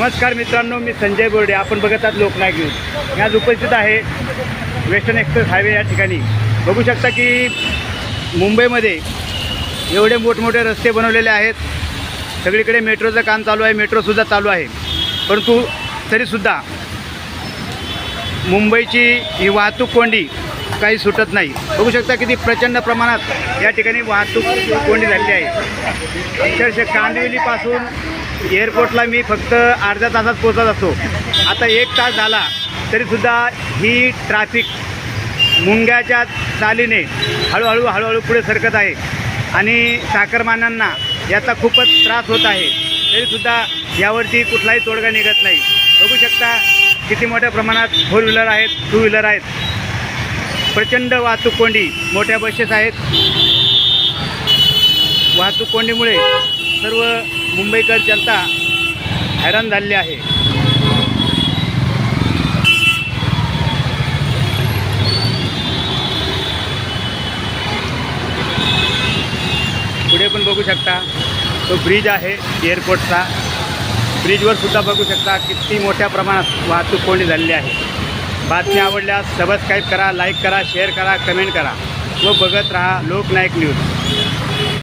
नमस्कार मित्रांनो मी संजय बोर्डे. आपण बघत आहात लोकनायक न्यूज. मी आज उपस्थित आहे वेस्टर्न एक्सप्रेस हायवे या ठिकाणी. बघू शकता की मुंबईमध्ये एवढे मोठमोठे रस्ते बनवलेले आहेत. सगळीकडे मेट्रोचं काम चालू आहे मेट्रोसुद्धा चालू आहे. परंतु तरीसुद्धा मुंबईची ही वाहतूक कोंडी काही सुटत नाही. बघू शकता किती प्रचंड प्रमाणात या ठिकाणी वाहतूक कोंडी झालेली आहे. अक्षरशः कांदिवलीपासून एअरपोर्टला मी फक्त अर्ध्या तासात पोचत असतो. आता एक तास झाला तरीसुद्धा ही ट्रॅफिक मुंग्याच्या चालीने हळूहळू हळूहळू पुढे सरकत आहे. आणि साखरमानांना याचा खूपच त्रास होत आहे. तरीसुद्धा यावरती कुठलाही तोडगा निघत नाही. बघू शकता किती मोठ्या प्रमाणात फोर व्हीलर आहेत टू व्हीलर आहेत. प्रचंड वाहतूक कोंडी मोठ्या बसेस आहेत. वाहतूक कोंडीमुळे सर्व मुंबईकर जनता हैराण झालेली आहे. पुढे पण बघू शकता तो ब्रिज आहे एअरपोर्टचा. ब्रिजवर सुद्धा बघू शकता किती मोठ्या प्रमाणात वाहतूक कोंडी झालेली आहे. बातम्या आवडल्यास सबस्क्राईब करा लाईक करा शेअर करा कमेंट करा. व बघत राहा लोकनायक न्यूज